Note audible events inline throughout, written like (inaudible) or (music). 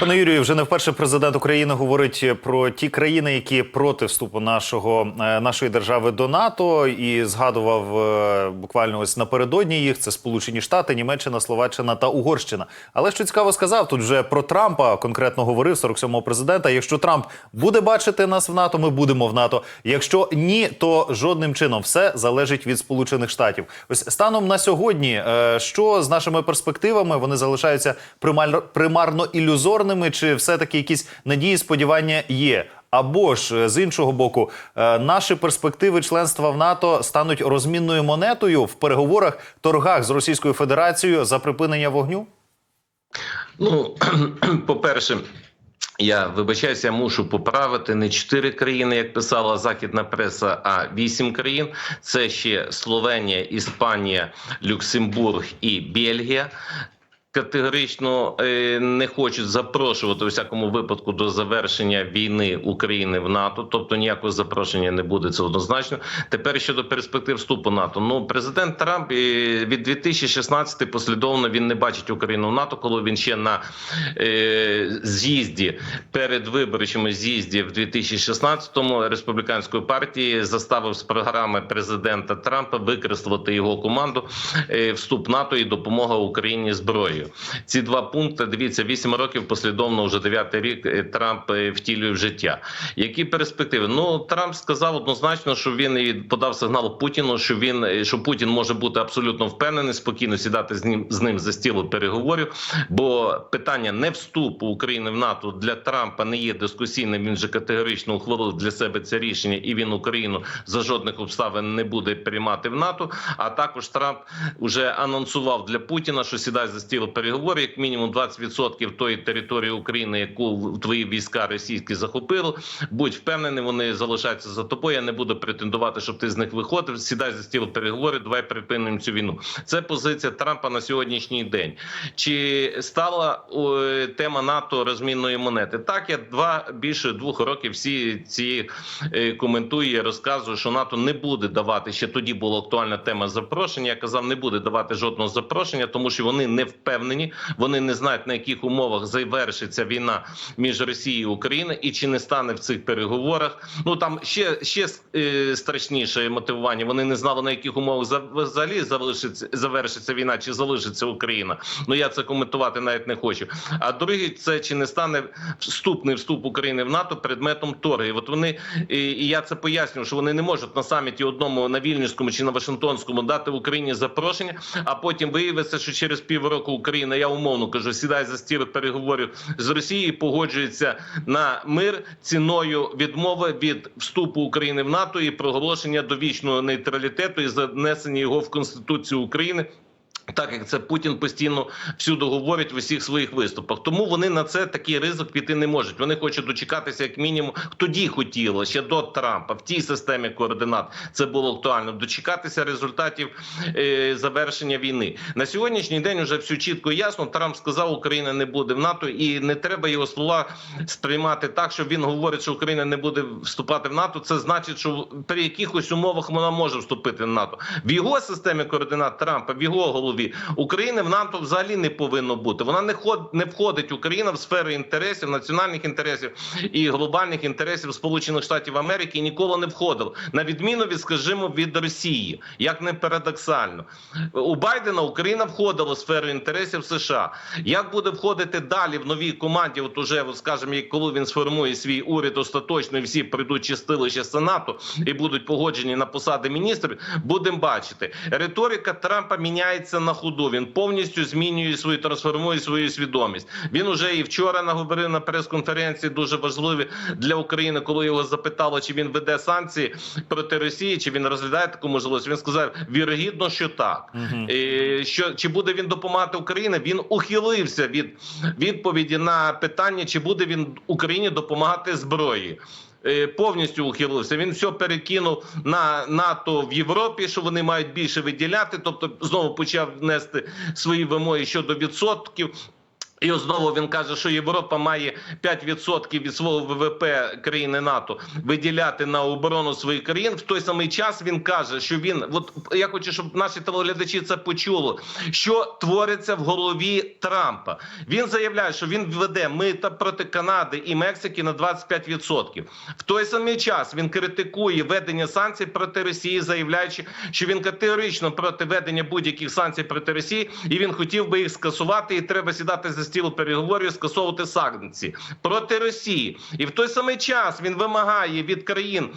Пане Юрію, вже не вперше президент України говорить про ті країни, які проти вступу нашого е, нашої держави до НАТО, і згадував е, буквально ось напередодні їх. Це Сполучені Штати, Німеччина, Словаччина та Угорщина. Але що цікаво сказав, тут вже про Трампа конкретно говорив 47-го президента. Якщо Трамп буде бачити нас в НАТО, ми будемо в НАТО. Якщо ні, то жодним чином все залежить від Сполучених Штатів. Ось станом на сьогодні, е, що з нашими перспективами вони залишаються примарно, примарно ілюзорними, чи все-таки якісь надії, сподівання є? Або ж е, з іншого боку, е, наші перспективи членства в НАТО стануть розмінною монетою в переговорах торгах з Російською Федерацією за припинення вогню? Ну, (clears throat) по-перше, я вибачаюся, я мушу поправити не чотири країни, як писала західна преса, а вісім країн. Це ще Словенія, Іспанія, Люксембург і Бельгія. Категорично е, не хочуть запрошувати у всякому випадку до завершення війни України в НАТО, тобто ніякого запрошення не буде це однозначно. Тепер щодо перспектив вступу НАТО. Ну президент Трамп е, від 2016 послідовно він не бачить Україну в НАТО, коли він ще на е, з'їзді перед виборчими з'їзді в 2016-му республіканської партії заставив з програми президента Трампа викреслити його команду вступ НАТО і допомога Україні зброєю. Ці два пункти дивіться 8 років послідовно вже дев'ятий рік е, Трамп е, втілює в життя. Які перспективи? Ну Трамп сказав однозначно, що він і подав сигнал Путіну, що він е, що Путін може бути абсолютно впевнений, спокійно сідати з ним з ним за стіл переговорів. Бо питання не вступу України в НАТО для Трампа не є дискусійним. Він же категорично ухвалив для себе це рішення, і він Україну за жодних обставин не буде приймати в НАТО. А також Трамп вже анонсував для Путіна, що сідає за стіл переговорів, як мінімум 20% тої території України, яку твої війська російські захопили. Будь впевнений, вони залишаються за тобою. Я не буду претендувати, щоб ти з них виходив. Сідай за стіл переговорів. Давай припинимо цю війну. Це позиція Трампа на сьогоднішній день. Чи стала о, тема НАТО розмінної монети? Так я два більше двох років всі ці е, коментую. Розказую, що НАТО не буде давати ще тоді. Була актуальна тема запрошення. Я казав, не буде давати жодного запрошення, тому що вони не впевнені. Вони не знають на яких умовах завершиться війна між Росією і Україною, і чи не стане в цих переговорах. Ну там ще ще е, страшніше мотивування. Вони не знали на яких умовах за- взагалі залишиться завершиться війна, чи залишиться Україна. Ну я це коментувати навіть не хочу. А другий це чи не стане вступний вступ України в НАТО предметом торги. От вони і я це пояснюю, що вони не можуть на саміті одному на Вільнюському чи на Вашингтонському дати Україні запрошення, а потім виявиться, що через півроку Україна, я умовно кажу, сідає за стіл переговорів з Росією, погоджується на мир ціною відмови від вступу України в НАТО і проголошення довічного нейтралітету і занесення його в Конституцію України. Так як це Путін постійно всюди говорить в усіх своїх виступах, тому вони на це такий ризик піти не можуть. Вони хочуть дочекатися, як мінімум, тоді хотіло ще до Трампа в тій системі координат. Це було актуально. Дочекатися результатів е, завершення війни на сьогоднішній день. Уже все чітко і ясно. Трамп сказав, Україна не буде в НАТО, і не треба його слова сприймати так, що він говорить, що Україна не буде вступати в НАТО. Це значить, що при якихось умовах вона може вступити в НАТО в його системі координат Трампа, в його голові України в НАТО взагалі не повинно бути. Вона не ход не входить Україна в сферу інтересів, національних інтересів і глобальних інтересів Сполучених Штатів Америки і ніколи не входила. На відміну від, скажімо, від Росії, як не парадоксально у Байдена Україна входила в сферу інтересів США. Як буде входити далі в новій команді? От уже скажімо, коли він сформує свій уряд остаточно, і всі прийдуть чистилище Сенату і будуть погоджені на посади міністрів. Будемо бачити. Риторика Трампа міняється на ходу. Він повністю змінює свою трансформує свою свідомість. Він уже і вчора наговорив на прес-конференції дуже важливі для України, коли його запитали, чи він веде санкції проти Росії, чи він розглядає таку можливість. Він сказав: вірогідно, що так. Мгм. І що чи буде він допомагати Україні? Він ухилився від відповіді на питання, чи буде він Україні допомагати зброї. Е, Повністю ухилився. Він все перекинув на НАТО в Європі, що вони мають більше виділяти. Тобто знову почав нести свої вимоги щодо відсотків. І знову він каже, що Європа має 5% від свого ВВП країни НАТО виділяти на оборону своїх країн. В той самий час він каже, що він от я хочу, щоб наші телеглядачі це почули. Що твориться в голові Трампа? Він заявляє, що він введе мита проти Канади і Мексики на 25%. В той самий час він критикує введення санкцій проти Росії, заявляючи, що він категорично проти ведення будь-яких санкцій проти Росії, і він хотів би їх скасувати. І треба сідати за стіл переговорів, скасовувати санкції проти Росії. І в той самий час він вимагає від країн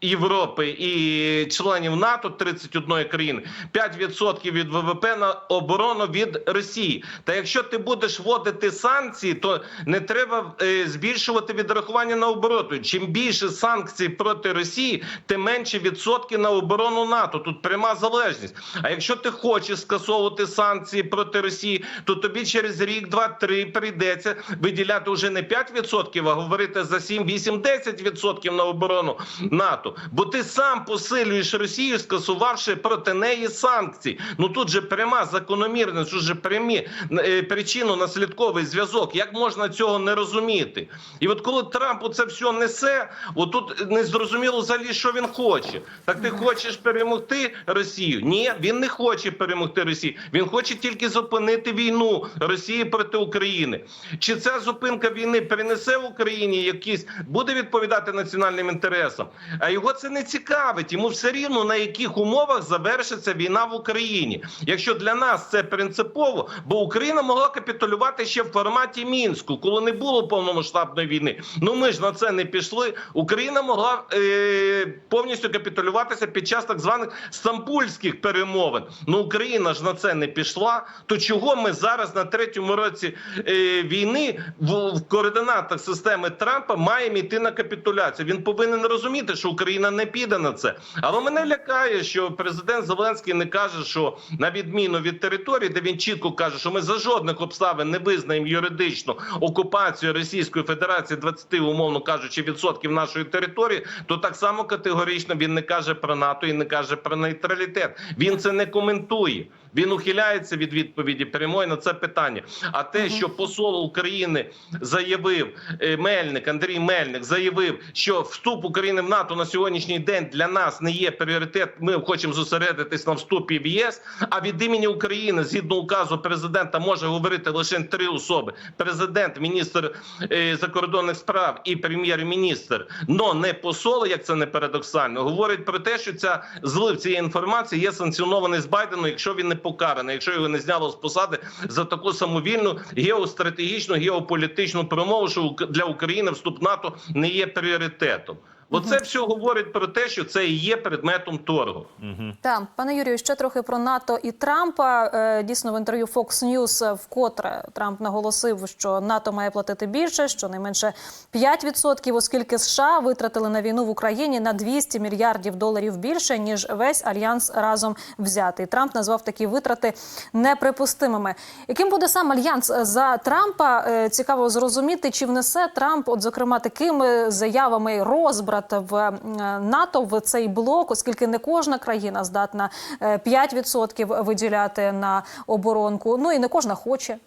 Європи і членів НАТО 31 країни 5% від ВВП на оборону від Росії. Та якщо ти будеш вводити санкції, то не треба е, збільшувати відрахування на обороту. Чим більше санкцій проти Росії, тим менше відсотки на оборону НАТО. Тут пряма залежність. А якщо ти хочеш скасовувати санкції проти Росії, то тобі через рік, два, три прийдеться виділяти вже не 5%, а говорити за 7, 8, 10% на оборону НАТО. Бо ти сам посилюєш Росію, скасувавши проти неї санкції. Ну тут же пряма закономірність, тут же прямі е, причинно-наслідковий зв'язок. Як можна цього не розуміти? І от коли Трамп це все несе, отут не зрозуміло взагалі, що він хоче. Так ти хочеш перемогти Росію? Ні, він не хоче перемогти Росію. Він хоче тільки зупинити війну Росії проти України. Чи ця зупинка війни принесе Україні якісь буде відповідати національним інтересам? А його це не цікавить. Йому все рівно на яких умовах завершиться війна в Україні. Якщо для нас це принципово, бо Україна могла капітулювати ще в форматі мінську, коли не було повномасштабної війни. Ну ми ж на це не пішли. Україна могла е, повністю капітулюватися під час так званих стамбульських перемовин. Ну Україна ж на це не пішла. То чого ми зараз на третьому році е, війни в, координатах системи Трампа маємо йти на капітуляцію? Він повинен розуміти, що Україна не піде на це. Але мене лякає, що президент Зеленський не каже, що на відміну від території, де він чітко каже, що ми за жодних обставин не визнаємо юридичну окупацію Російської Федерації 20, умовно кажучи, відсотків нашої території, то так само категорично він не каже про НАТО і не каже про нейтралітет. Він це не коментує. Він ухиляється від відповіді прямої на це питання. А те, що посол України заявив е, Мельник, Андрій Мельник заявив, що вступ України в НАТО на сьогоднішній день для нас не є пріоритет. Ми хочемо зосередитись на вступі в ЄС. А від імені України, згідно указу президента, може говорити лише три особи: президент, міністр е, закордонних справ і прем'єр-міністр, но не посол, як це не парадоксально, говорить про те, що ця злив цієї інформації є санкціонований з Байденом, якщо він не покараний, якщо його не зняло з посади за таку самовільну геостратегічну геополітичну промову, що для України вступ НАТО не є пріоритетом. Оце все говорить про те, що це і є предметом торгу. Так, пане Юрію, ще трохи про НАТО і Трампа. Е, Дійсно, в інтерв'ю Fox News вкотре Трамп наголосив, що НАТО має платити більше, щонайменше 5%, оскільки США витратили на війну в Україні на 200 мільярдів доларів більше ніж весь альянс разом взятий. Трамп назвав такі витрати неприпустимими. Яким буде сам альянс за Трампа? Е, Цікаво зрозуміти, чи внесе Трамп, от зокрема, такими заявами розбрат в е, НАТО в цей блок, оскільки не кожна країна здатна е, 5% виділяти на оборонку. Ну і не кожна хоче.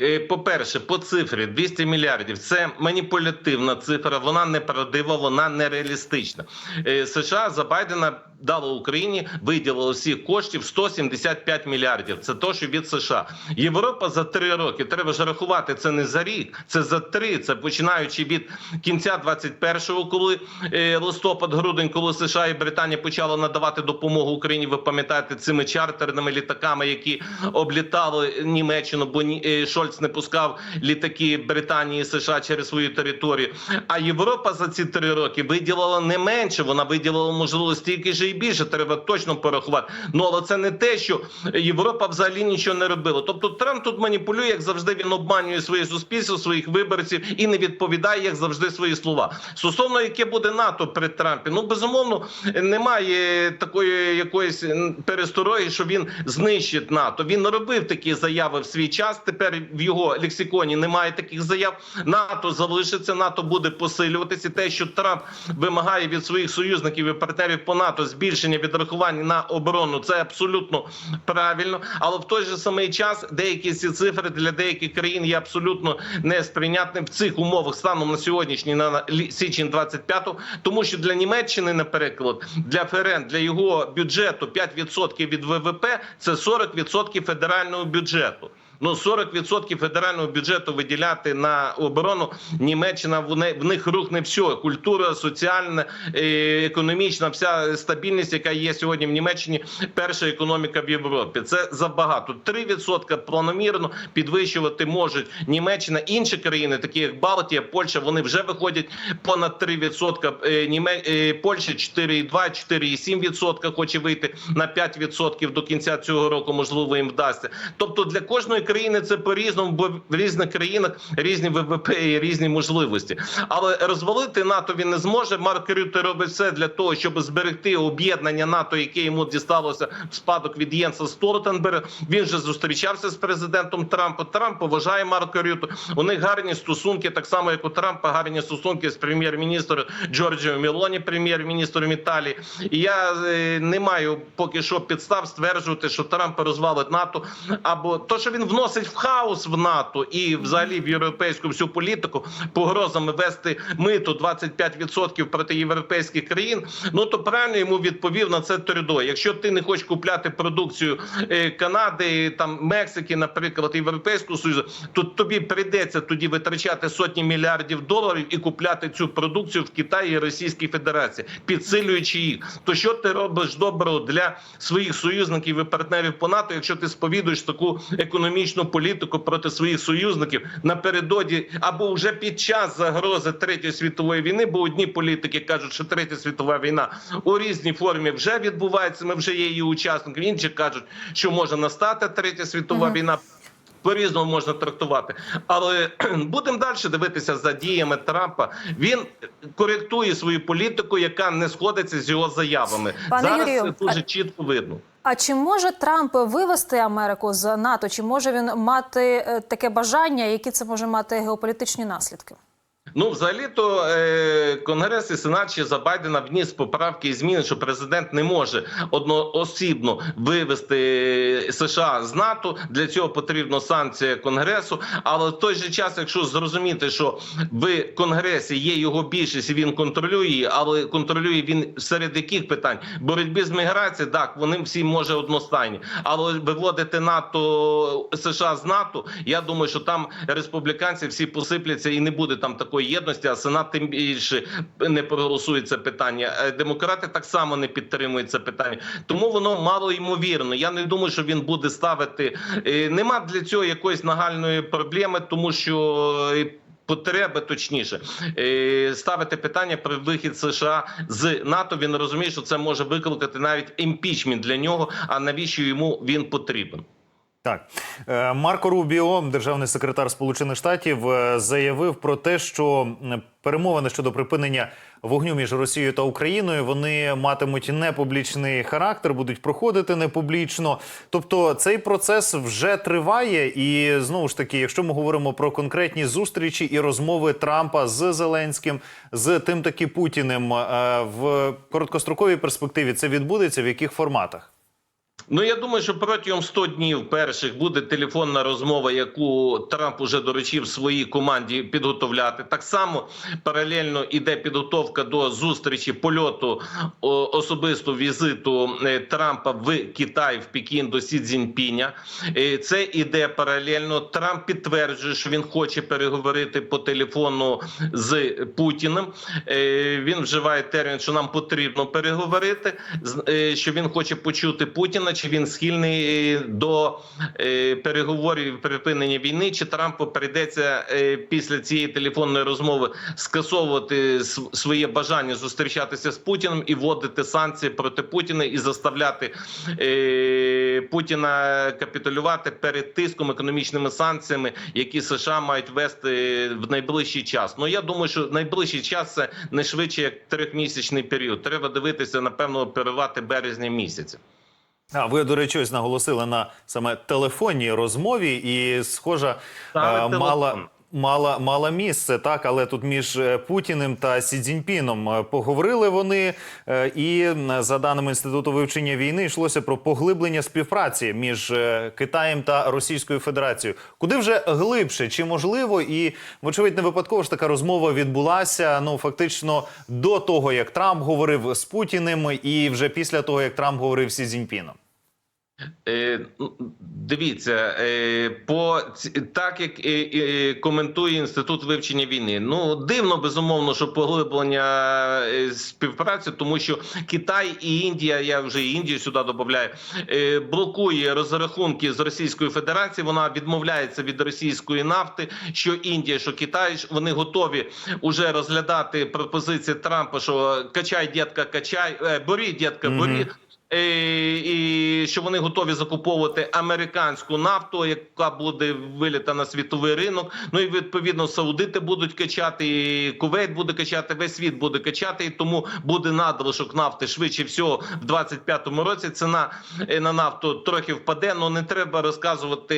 Е, По-перше, по цифрі 200 мільярдів це маніпулятивна цифра, вона неправдива, вона нереалістична. реалістична. США за Байдена дало Україні, виділило всіх коштів 175 мільярдів. Це то, що від США. Європа за три роки. Треба ж рахувати це не за рік, це за три. Це починаючи від кінця 21-го, коли е, листопад-грудень, коли США і Британія почали надавати допомогу Україні. Ви пам'ятаєте цими чартерними літаками, які облітали Німеччину, бо е, Шольц не пускав літаки Британії і США через свою територію. А Європа за ці три роки виділила не менше. Вона виділила можливо стільки ж і більше. Треба точно порахувати. Ну але це не те, що Європа взагалі нічого не робила. Тобто Трамп тут маніпулює, як завжди. Він обманює своє суспільство, своїх виборців і не відповідає, як завжди, свої слова. Стосовно яке буде НАТО при Трампі, ну безумовно немає такої якоїсь перестороги, що він знищить НАТО. Він робив такі заяви в свій час. Тепер в його лексиконі немає таких заяв. НАТО залишиться, НАТО буде посилюватися. Те, що Трамп вимагає від своїх союзників і партнерів по НАТО збільшити збільшення відрахувань на оборону. Це абсолютно правильно. Але в той же самий час деякі ці цифри для деяких країн є абсолютно несприйнятним в цих умовах станом на сьогоднішній на січень 25 тому що для Німеччини, наприклад, для ФРН, для його бюджету 5% від ВВП – це 40% федерального бюджету. Ну, 40% федерального бюджету виділяти на оборону Німеччина в них рухне все. Культура, соціальна, е, економічна, вся стабільність, яка є сьогодні в Німеччині, перша економіка в Європі. Це забагато. 3% планомірно підвищувати можуть Німеччина. Інші країни, такі як Балтія, Польща, вони вже виходять понад 3%. Е, Німе... е, Польща 4,2, 4,7% хоче вийти на 5% до кінця цього року. Можливо, їм вдасться. Тобто для кожної країни це по різному, бо в різних країнах різні ВВП і різні можливості. Але розвалити НАТО він не зможе. Марк Рюте робить все для того, щоб зберегти об'єднання НАТО, яке йому дісталося в спадок від Єнса Столтенберга. Він же зустрічався з президентом Трампа. Трамп поважає Марка Рюту. У них гарні стосунки, так само як у Трампа, гарні стосунки з прем'єр-міністром Джорджіо Мілоні, прем'єр-міністром Італії. І я е, не маю поки що підстав стверджувати, що Трамп розвалить НАТО, або то, що він вносить в хаос в НАТО і взагалі в європейську всю політику погрозами вести мито 25% проти європейських країн. Ну то правильно йому відповів на це Трюдо. Якщо ти не хочеш купляти продукцію е, Канади, там Мексики, наприклад, Європейського союзу, то тобі прийдеться тоді витрачати сотні мільярдів доларів і купляти цю продукцію в Китаї і Російській Федерації, підсилюючи їх. То що ти робиш доброго для своїх союзників і партнерів по НАТО, якщо ти сповідуєш таку економічну політику проти своїх союзників напередодні або вже під час загрози третьої світової війни? Бо одні політики кажуть, що третя світова війна у різній формі вже відбувається. Ми вже є її учасниками. Інші кажуть, що може настати третя світова Мгм. війна. По-різному можна трактувати, але будемо далі дивитися за діями Трампа. Він коректує свою політику, яка не сходиться з його заявами. Пане Зараз Юрію, це дуже а- чітко видно. А чи може Трамп вивести Америку з НАТО? Чи може він мати е, таке бажання, які це може мати геополітичні наслідки? Ну, взагалі-то е, Конгрес і Сенат ще за Байдена вніс поправки і зміни, що президент не може одноосібно вивести США з НАТО. Для цього потрібна санкція Конгресу. Але в той же час, якщо зрозуміти, що в Конгресі є його більшість, і він контролює але контролює він серед яких питань боротьби з міграцією, так вони всі може одностайні, але виводити НАТО США з НАТО. Я думаю, що там республіканці всі посипляться і не буде там такої єдності. А сенат тим більше не проголосує це питання. Е, Демократи так само не підтримують це питання, тому воно мало ймовірно. Я не думаю, що він буде ставити. е, Нема для цього якоїсь нагальної проблеми, тому що. е, Потреби точніше ставити питання про вихід США з НАТО. Він розуміє, що це може викликати навіть імпічмент для нього. А навіщо йому він потрібен? Так, Е, Марко Рубіо, державний секретар Сполучених Штатів, е, заявив про те, що перемовини щодо припинення вогню між Росією та Україною вони матимуть непублічний характер, будуть проходити непублічно. Тобто цей процес вже триває, і знову ж таки, якщо ми говоримо про конкретні зустрічі і розмови Трампа з Зеленським, з тим таки Путіним е, в короткостроковій перспективі, це відбудеться в яких форматах? Ну я думаю, що протягом 100 днів перших буде телефонна розмова, яку Трамп уже доручив своїй команді підготовляти. Так само паралельно іде підготовка до зустрічі польоту особисто візиту е, Трампа в Китай в Пекін до Сі Цзіньпіня. Е, Це іде паралельно. Трамп підтверджує, що він хоче переговорити по телефону з Путіним. Е, Він вживає термін, що нам потрібно переговорити. Що він хоче почути Путіна, чи він схильний е, до е, переговорів припинення війни, чи Трампу прийдеться е, після цієї телефонної розмови скасовувати своє бажання зустрічатися з Путіним і вводити санкції проти Путіна і заставляти Путіна капітулювати перед тиском економічними санкціями, які США мають вести в найближчий час. Ну я думаю, що найближчий час це не швидше як трьохмісячний період. Треба дивитися, напевно, перервати березня місяця. А ви, до речі, ось наголосили на саме телефонній розмові, і схожа е, мала. Мала, мала місце, так, але тут між е, Путіним та Сі Цзіньпіном е, поговорили вони, е, і за даними інституту вивчення війни йшлося про поглиблення співпраці між Китаєм та Російською Федерацією. Куди вже глибше, чи можливо, і вочевидь не випадково ж така розмова відбулася. Ну фактично до того, як Трамп говорив з Путіним, і вже після того, як Трамп говорив з Сі Цзіньпіном. Е, ну, Дивіться, е, по так як е, коментує інститут вивчення війни. Ну дивно безумовно, що поглиблення співпраці, тому що Китай і Індія, я вже Індію сюди додаю, блокує розрахунки з Російською Федерацією. Вона відмовляється від російської нафти. Що Індія, що Китай вони готові уже розглядати пропозиції Трампа, що качай, дітка, качай, борі, дітка, борі. Мгм. Е, і що вони готові закуповувати американську нафту, яка буде виліта на світовий ринок. Ну і відповідно саудити будуть качати, і Кувейт буде качати, весь світ буде качати, і тому буде надлишок нафти швидше всього в 25-му році. Ціна е, на нафту трохи впаде. Ну не треба розказувати,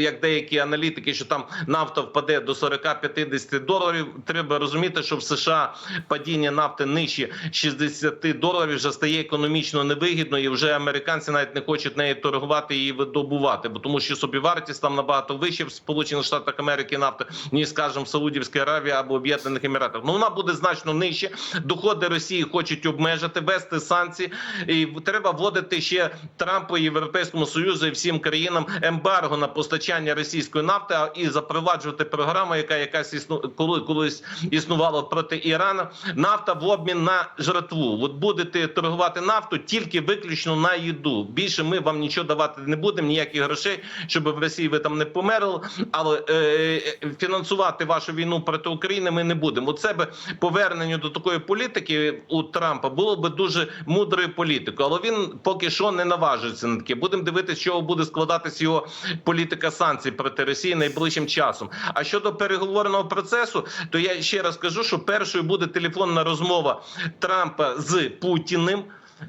як деякі аналітики, що там нафта впаде до 40-50 доларів. Треба розуміти, що в США падіння нафти нижче 60 доларів вже стає економічно невигідно, і вже американці навіть не хочуть нею торгувати і видобувати, бо тому що собівартість там набагато вище в Сполучених Штатах Америки нафти, ніж скажімо, в Саудівській Аравії або Об'єднаних Еміратах. Ну вона буде значно нижче. Доходи Росії хочуть обмежити, вести санкції, і треба вводити ще Трампу Європейському Союзу і всім країнам ембарго на постачання російської нафти і запроваджувати програму, яка якась існу коли колись існувала проти Ірана. Нафта в обмін на жратву. От будете торгувати нафту тільки виключно на їду. Більше ми вам нічого давати не будемо, ніяких грошей, щоб в Росії ви там не померли. Але е, е, фінансувати вашу війну проти України ми не будемо. Це би повернення до такої політики у Трампа було би дуже мудрою політикою, але він поки що не наважується на таке. Будемо дивитися, чого буде складатись його політика санкцій проти Росії найближчим часом. А щодо переговорного процесу, то я ще раз кажу, що першою буде телефонна розмова Трампа з Путіним.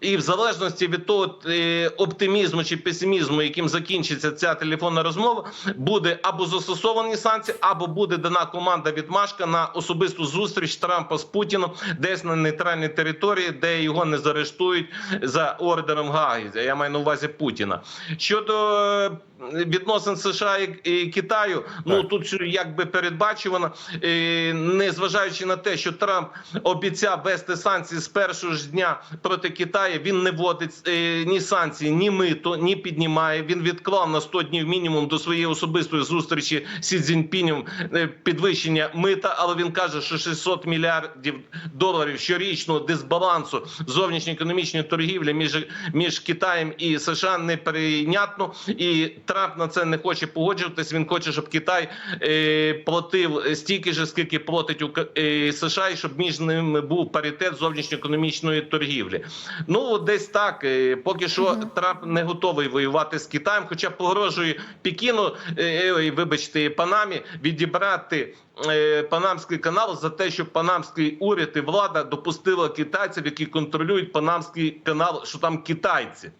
І в залежності від того е, оптимізму чи песимізму, яким закінчиться ця телефонна розмова, буде або застосовані санкції, або буде дана команда від Машка на особисту зустріч Трампа з Путіном десь на нейтральній території, де його не заарештують за ордером Гаги. Я маю на увазі Путіна. Щодо е, відносин США і, Китаю, ну Так. тут якби передбачувано, е, не зважаючи на те, що Трамп обіцяв вести санкції з першого ж дня проти Китаю, він не вводить е, ні санкції, ні мито, ні піднімає. Він відклав на 100 днів мінімум до своєї особистої зустрічі Сі Цзіньпінем е, підвищення мита, але він каже, що 600 мільярдів доларів щорічного дисбалансу зовнішньоекономічної торгівлі між, між Китаєм і США неприйнятно. І Трамп на це не хоче погоджуватись. Він хоче, щоб Китай е, платив стільки ж, скільки платить у е, США, і щоб між ними був паритет зовнішньоекономічної торгівлі. Ну десь так. Е, Поки що Трамп не готовий воювати з Китаєм, хоча погрожує Пекіну, е, е, вибачте, Панамі відібрати. е, Панамський канал за те, що панамський уряд і влада допустила китайців, які контролюють панамський канал, що там китайці.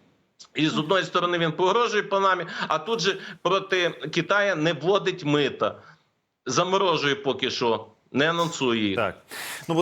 І з одної сторони він погрожує Панамі, а тут же проти Китая не вводить мита, заморожує поки що, не анонсує їх. Так, ну будемо.